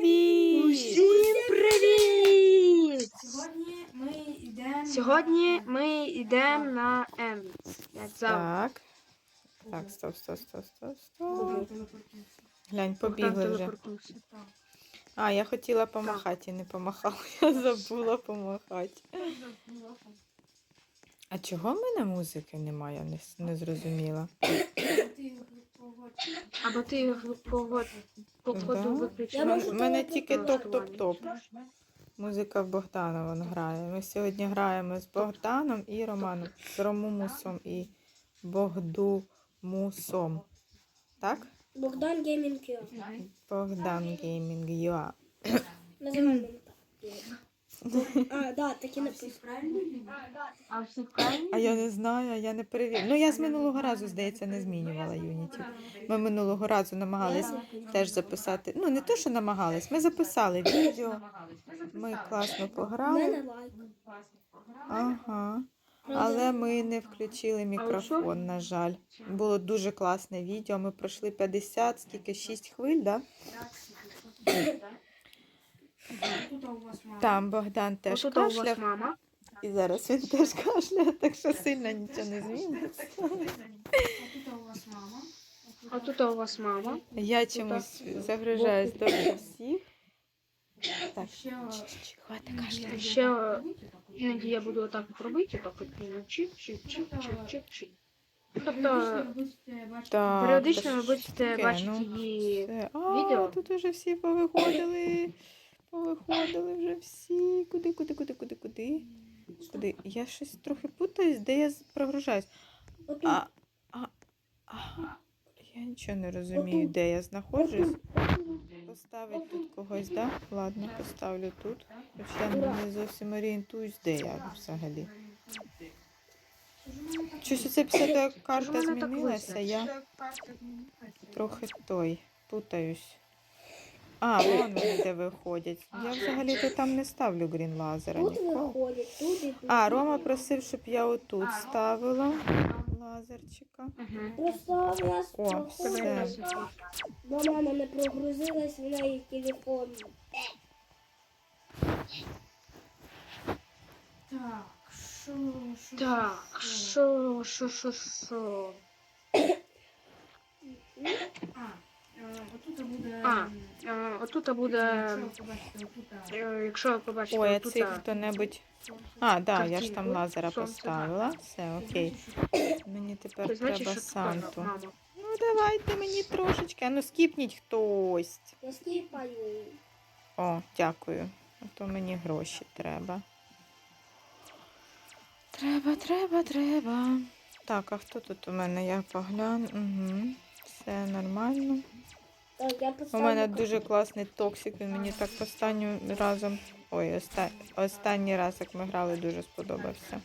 Усім привіт! Сьогодні ми йдемо. Сьогодні ми йдемо на Емс. Так. Так, стоп, стоп, стоп, стоп, стоп. Глянь, побігли вже. А, я хотіла помахати і не помахала. Я забула помахати. А чого в мене музики немає? Не, не зрозуміла. Або ти його виключила. У мене, мене тільки топ-топ-топ. Музика в Богдана вон грає. Ми сьогодні граємо з Богданом і Романом. З Ромумусом і Богдумусом. Так? Богдан Геймінг Юа. Богдан Геймінг Юа. Називаємо так. А, да, так і написано. А всі правильні? А я не знаю, я не перевірю. Ну я з минулого разу, здається, не змінювала Юніті. Ми минулого разу намагались теж записати. Ну, не то, що намагались, ми записали відео. Ми класно пограли. Ага. Але ми не включили мікрофон, на жаль. Було дуже класне відео. Ми пройшли 50, скільки 6 хвиль, да? Тут у вас мама. Там Богдан теж Отут у вас кашляв. мама. І зараз він теж кашляє, так що сильно нічого не зміниться. А тут у вас мама. А тут у вас мама. Я чомусь загружаюсь довше всіх. Так, Ще Чш, хватить кашляти. Ще е, іноді я буду отак от робити, так от ну, чик, чик, чик, чик, чик, чик. Тобто періодично ви будете бачити. Так, періодично та ви що будете таке? бачити Ну, її. Все. А, відео. тут уже всі повиходили. Повиходили вже всі. Куди, куди, куди, куди, куди? Куди? Я щось трохи путаюсь, де я прогружаюсь. А, а, а, я нічого не розумію, де я знаходжусь. Поставить тут когось, да? Ладно, поставлю тут. Хоча я не зовсім орієнтуюсь, де я взагалі. Щось оце після карта змінилася, я трохи той, путаюсь. А, вон вони де виходять. Я взагалі-то там не ставлю грін лазера Тут ніколи. виходить, тут і тут. А, Рома просив, щоб я отут ставила лазерчика. Просто в нас О, проходить. все. Бо мама не прогрузилась в неї телефон. Так, що, що, Так, що, що, що, що. Е, отут буде. А, Е, Отут буде, Якщо ви побачите, отут. е, побачите, Ой, а отут, цих хто-небудь. А, да, я ж там Картинку. лазера Сонце, поставила. Все, окей. Мені тепер це значить, треба що тут Санту. мама. Ну давайте мені трошечки. А ну скіпніть хтось. Я скіпаю. О, дякую. А то мені гроші треба. Треба, треба, треба. Так, а хто тут у мене? Я погляну. Угу. Все нормально. Так, я У мене дуже класний токсик. Він мені так останнім разом. Ой, оста... останній раз, як ми грали, дуже сподобався.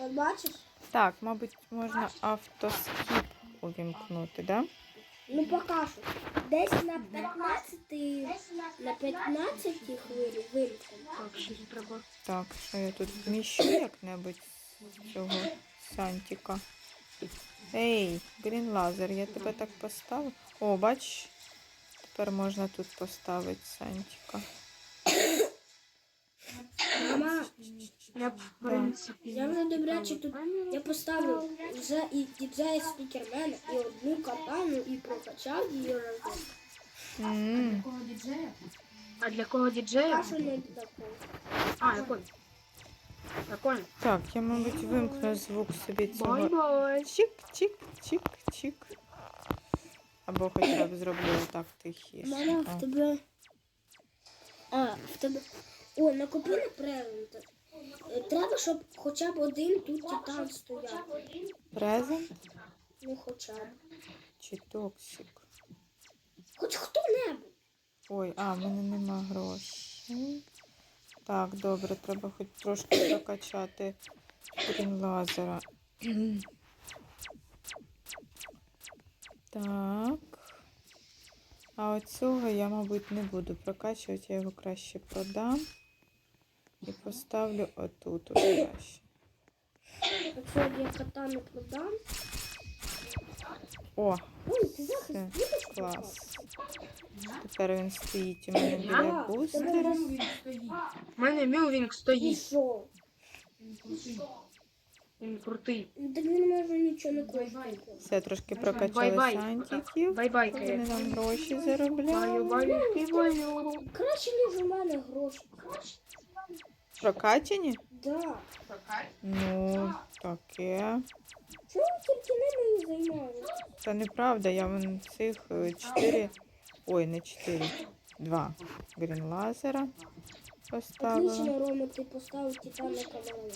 От бачиш? Так, мабуть, можна автоскіп увімкнути, да? Ну покажу. Десь на 15 на 15 хвилі. Так, що я тут вміщу як-небудь цього Сантіка. Ей, грін лазер, я тебе так поставив. О, бач, тепер можна тут поставити Сантіка. Мама, Я, в принципі, я вже добряче тут. Я поставив вже і діджея спікермена, і одну катану, і прокачав її разом. Діджея. А для кого діджея? А що не такого? А, я понял. Так, я, мабуть, вимкну звук собі цього. Бай-бай. Чик, чик, чик, чик. Або хоча б зроблю так тихіше. Мама, в тебе. А, в тебе. О, накопи на презент. Треба, щоб хоча б один тут титан стояв. Презент Ну хоча б. чи токсик? Хоч хто-небудь. Ой, а, в мене нема грошей. Так, добре, треба хоч трошки прокачати крім лазера. Так. А оцього я, мабуть, не буду прокачувати, я його краще продам. І поставлю отут уже краще. Якщо я катану продам, О, Ой, ти все, клас. Тепер він стоїть у мене біля бустера. У мене Мілвінг І стоїть. Він крутий. Ну, Так він може нічого не Бай-бай. Все, трошки прокачали сантиків. Бай-бай, Вони нам гроші Баю, заробляють. баю, баю. Краще, ніж у мене гроші. Прокачені? Да. Ну, таке. Чому тільки ними і займаюся? Це неправда, я вон цих е, чотири. Ой, не чотири. Два. Грінлазера поставила. Отлично, Рома, ти поставив Титаника Малая.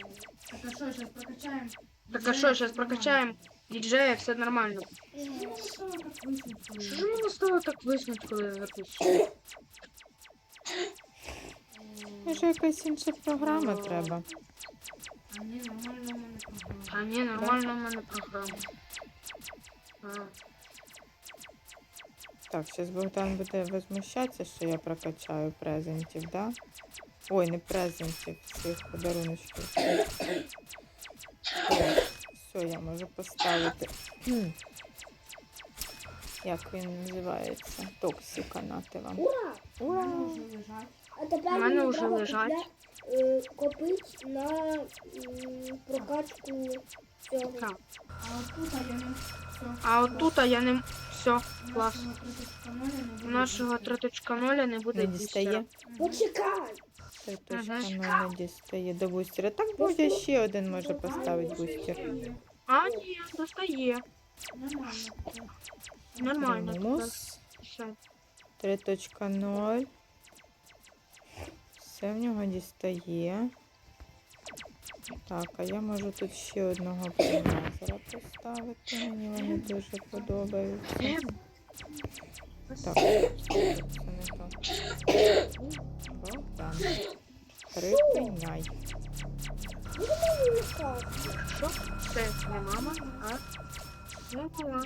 Так, а що, зараз прокачаємо? Так а що, зараз прокачаємо діджея, все нормально. Ну, що ви так висвітлили? Що ж воно стало так виснуть, коли я записую? Може, якась інша програма треба. А ні, нормально в мене програма. А ні, нормально в мене програма. А, Так, зараз Богдан буде возмущатися, що я прокачаю презентів, да? Ой, не презентів, цих подаруночків. О, все, я можу поставити. Як він називається? Токсиканати вам. Ура! Ура! А тепер У мене мені вже треба лежать. е, копить на м, прокачку цього. Так. А отут я не все. А от тут я не. Все, клас. У нашого 3.0 не буде Не дістає. Почекай! Це точно не дістає до бустера. Так буде ще один може поставити бустер. А, ні, достає. Нормально. Нормально. Примус 3.0. Все в нього дістає. Так, а я можу тут ще одного приназера поставити. Мені вони дуже подобаються. Так, це не то. Богдан. Припиняй. Ну. Що? Це не мама, а не мама.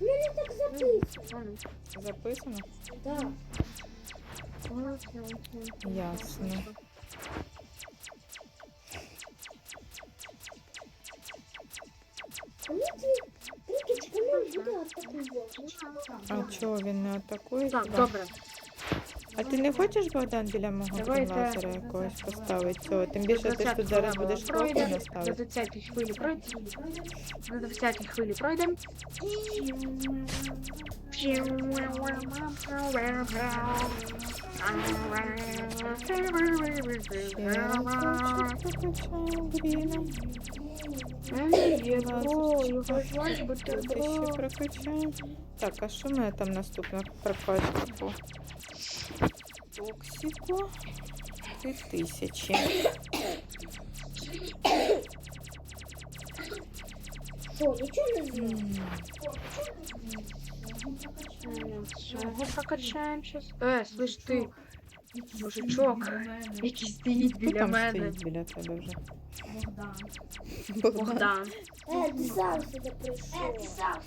Мене так записано. Записано? Да. Ясно. Атакує? Так, тебе? добре. А ти не хочеш, Богдан, біля мого Давайте. лазера якогось поставити цього? Тим більше ти ж тут зараз будеш кнопку пройдемо. До наставити. 20 хвилі пройдемо. До 20 хвилі пройдемо. Ще разочок прокачаю Гріна. Тут ще прокачаю. Так, а що в мене там наступна прокачка по токсику? Три тисячі. Що, нічого не знаю? Чого прокачаємо щас? Е, слиш ти, мужичок, який стоїть Хто біля там мене. стоїть біля тебе вже? Богдан. Богдан. Е, ти сам сюди прийшов. Так,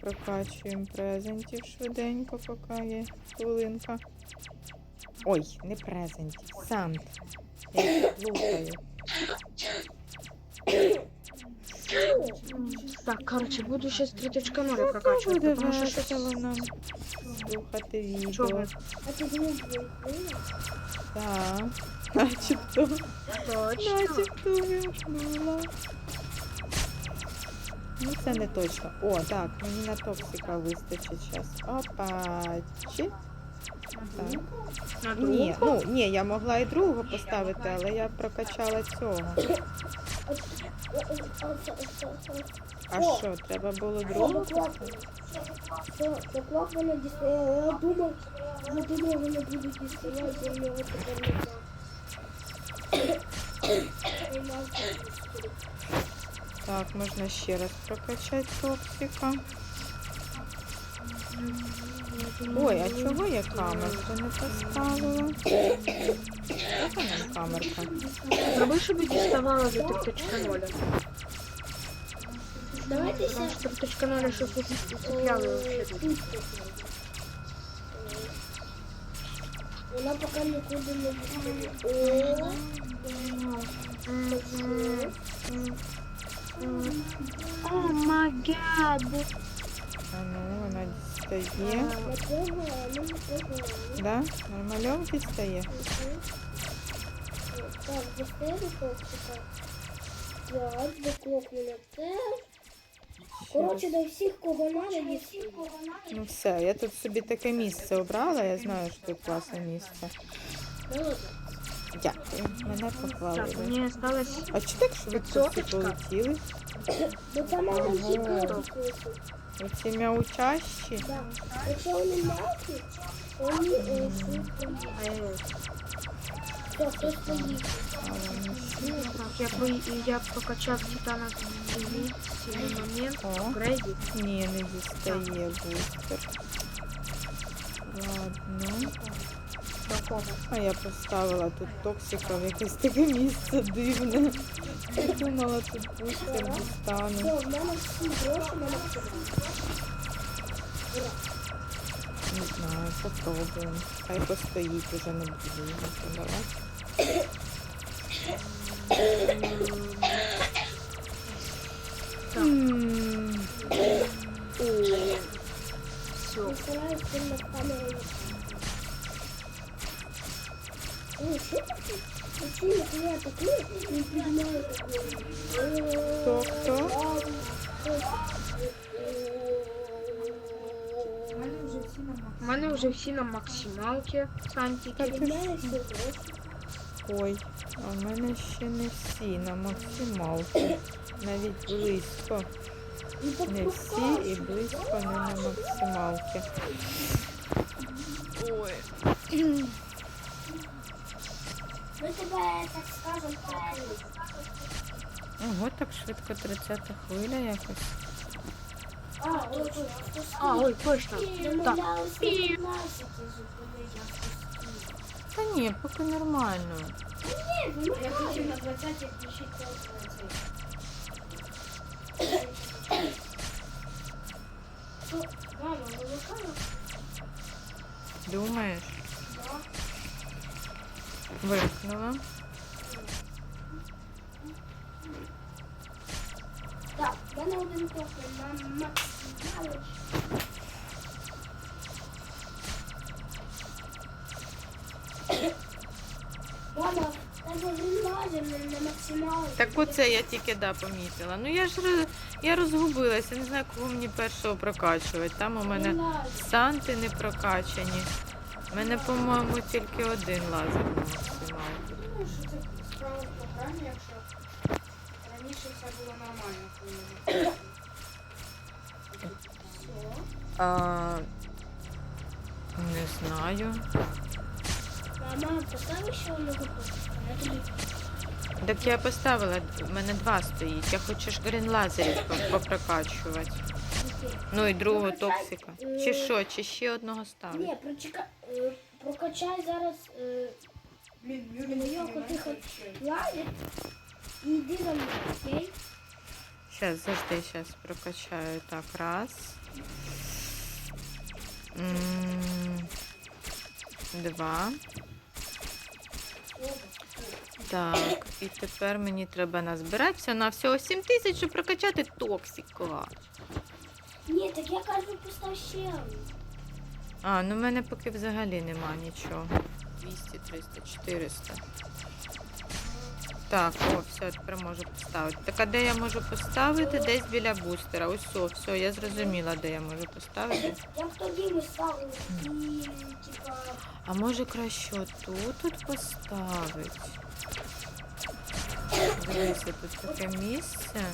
прокачуємо презентів швиденько, поки є хвилинка. Ой, не презентів, сант. Я їх плутаю. Так, короче, буду сейчас 3.0 Буде прокачувати, тому що щось... весело нам Чого? відео. Так, начебто, Точно. начебто вимкнула. Ну, це не точно. О, так, мені на токсика вистачить зараз. Опа, чи? На Ні, ну ні, я могла і другого поставити, але я прокачала цього. А що, треба було другого? доклапано? Все, доклапано дістає. Я думав, вже думав, вони будуть діставати, я в нього тепер не. Так, можна ще раз прокачати токсика. Ой, а чого я камерку не поставила? Яка нам камерка? Зроби, щоб діставала до 3.0. Давайте Тому ще що 3.0 щось усипляли вообще тут. Вона поки нікуди не дістає. О, О. А ну, вона непогано, непогано. Да? Нормальонки стає? Так, достаю токсика. П'ять, доклопнула це. Коротше, до всіх, кого надо. Ну все, я тут собі таке місце обрала, я знаю, що тут класне місце. Дякую, мене Так, мені осталось А чи так швидко всі полетіли? Бо там мене всі Ого. Кнопки. Оці мяучащі? Так. Якщо вони м'які, вони е, швидко їдуть. Е, Все, хтось поїхав. А вони ж- Так, якби я прокачав титана в цей момент, О, апгрейді. ні, не дістає бустер. Ладно. Такого. А я поставила тут токсика в якесь таке місце дивне. Я думала, тут бустер дістану. Не знаю, попробуємо. Хай постоїть уже не буду його продавати. Все. Хто, хто? У мене вже всі на максималці сантики. Ой, а в мене ще не всі на максималку. Навіть близько. Не всі і близько не на максималки. Ой. Ми тебе, так скажемо, покрили. Ого, так швидко 30 хвиля якось. А, ой, ой, хтось А, ой, точно. Так. Домовлялися 15 зупинити. Та ні, поки нормально. Я хотів на 20 включити цей. Що, мама, молока? Думаєш? Вимкнула. Так, в мене один токен на максималич. Мама, треба лазер на, на. Так оце я тільки да помітила. Ну я ж роз- я розгубилася, не знаю, кого мені першого прокачувати. Там у мене санти не прокачані. У мене, по-моєму, тільки один лазер на максималку. Думаю, що це справа в програмі, якщо раніше все було нормально. коли- А, не знаю. Мама, постави ще одного а Я тобі Так я поставила, в мене два стоїть. Я хочу ж грін лазерів попрокачувати. Ну і другого токсика. Чи що, чи ще одного ставити? Ні, прочекай, е, прокачай зараз е, Блін, Юрій, знімай ще. лазер і йди за мною, окей? Сейчас, завжди, сейчас прокачаю. Так, раз. М, Два. Так, і тепер мені треба назбиратися на всього 7 тисяч, щоб прокачати токсика. Ні, так я кажу, постав ще одну. А, ну в мене поки взагалі нема нічого. 200, 300, 400. Так, о, все, тепер можу поставити. Так, а де я можу поставити? Десь біля бустера. Ось, о, все, я зрозуміла, де я можу поставити. Як тоді ми ставили і, типа, А може краще тут поставити? Дивися, тут таке місце.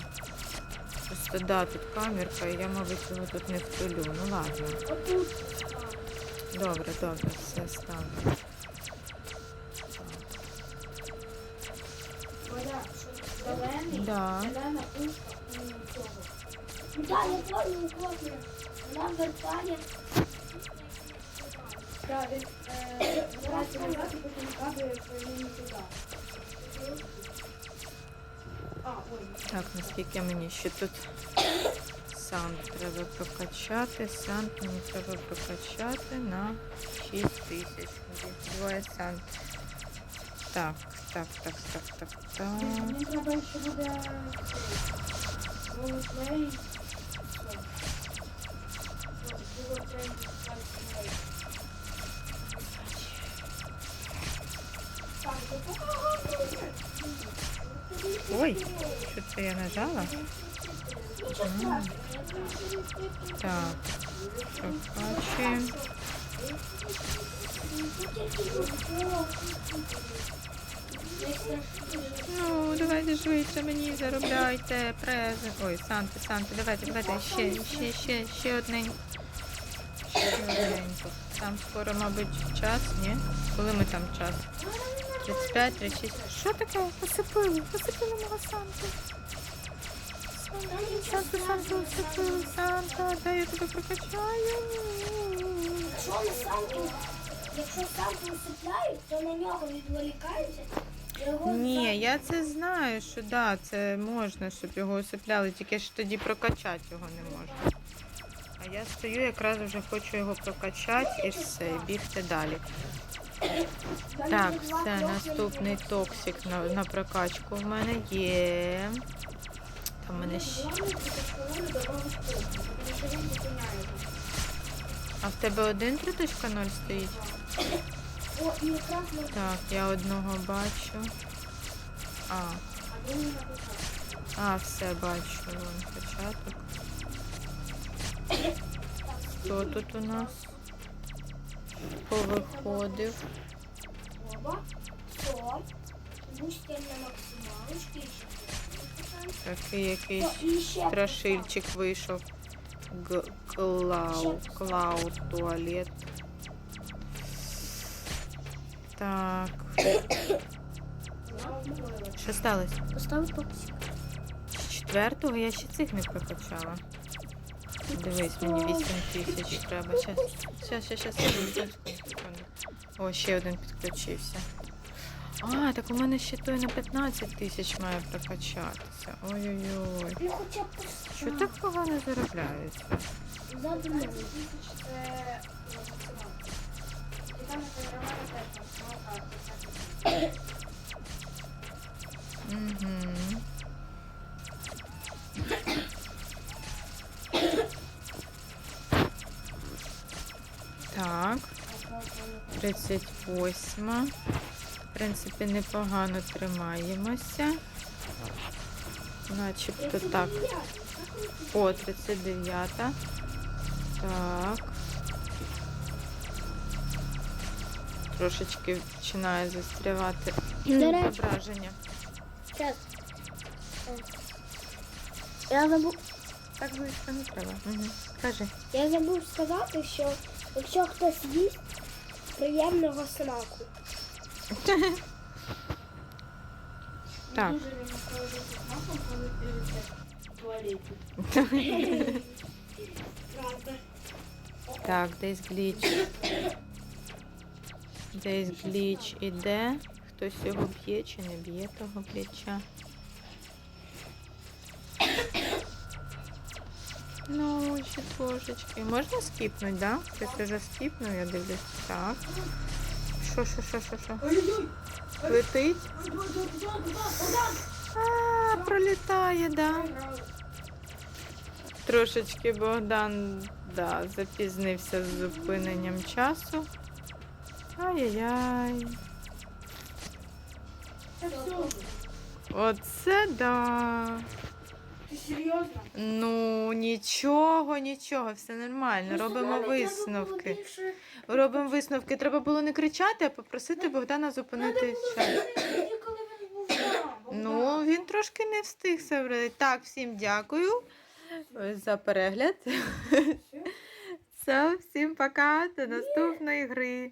Просто да, тут камерка, і я, мабуть, його тут не втулю. Ну ладно. Добре, добре, все ставлю. Да. Ну я помню, помню. Вона вертає. Так, він е, і потім падає, що не туди. Так, наскільки мені ще тут Сант треба прокачати. Сант мені треба прокачати на 6 тисяч. Двоє Сант. Так, так, так, так, так, так. Мені треба ще буде ролеплей. Так. Ой, що це я нажала? М. Так, прокачуємо. Ну, давайте швидше мені заробляйте презент. Ой, Санти, Санти, давайте, давайте, ще, ще, ще, ще одненько. Ще одненько. Там скоро, мабуть, час, ні? Коли ми там час? 35, 36. Що таке? Посипили, посипили мого Санту. Санту, Санту, посипили, Санта, дай я тебе прокачаю. Якщо на Санту, якщо Санту усипляють, то на нього відволікаються. Ні, я це знаю, що да, це можна, щоб його осипляли, тільки ж тоді прокачати його не можна. А я стою, якраз вже хочу його прокачати і все, і бігти далі. Так, все, наступний токсик на, на прокачку в мене є. Там мене ще. А в тебе один 3.0 стоїть? Так, я одного бачу. А, а, все бачу, вон початок. Хто тут у нас? Повиходив. Такий якийсь страшильчик вийшов. Г- Клау, клау туалет. Так. Що сталося? Поставив токсик. Четвертого я ще цих не прокачала. Дивись, мені 8 тисяч треба. Щас, щас, щас, щас. О, ще один підключився. А, так у мене ще той на 15 тисяч має прокачатися. Ой-ой-ой. Ну хоча б Що так погано заробляється? задумали. Тисяч Так, 38. В принципі, непогано тримаємося. Начебто так. О, 39. Так. Трошечки починає застрявати зображення. Зараз. Я забув, Так близько не треба. Угу. Кажи. я забув сказати, що якщо хтось їсть, приємного смаку. Так. Так, десь гліч. Десь гліч іде. Хтось його б'є чи не б'є того гліча. Ну, ще трошечки. Можна скіпнути, да? Хтось уже скіпнув, я дивлюсь. Так. Що, що, що, що, що? Летить? А, пролітає, да. Трошечки Богдан да, запізнився з зупиненням часу. Ай-яй-яй. Оце да. Ти серйозно? Ну, нічого, нічого, все нормально. Робимо висновки. Робимо висновки. Треба було не кричати, а попросити Богдана зупинити час. Коли він був там. Ну, він трошки не встиг все врядити. Так, всім дякую е, за перегляд. Все, всім пока, до наступної гри.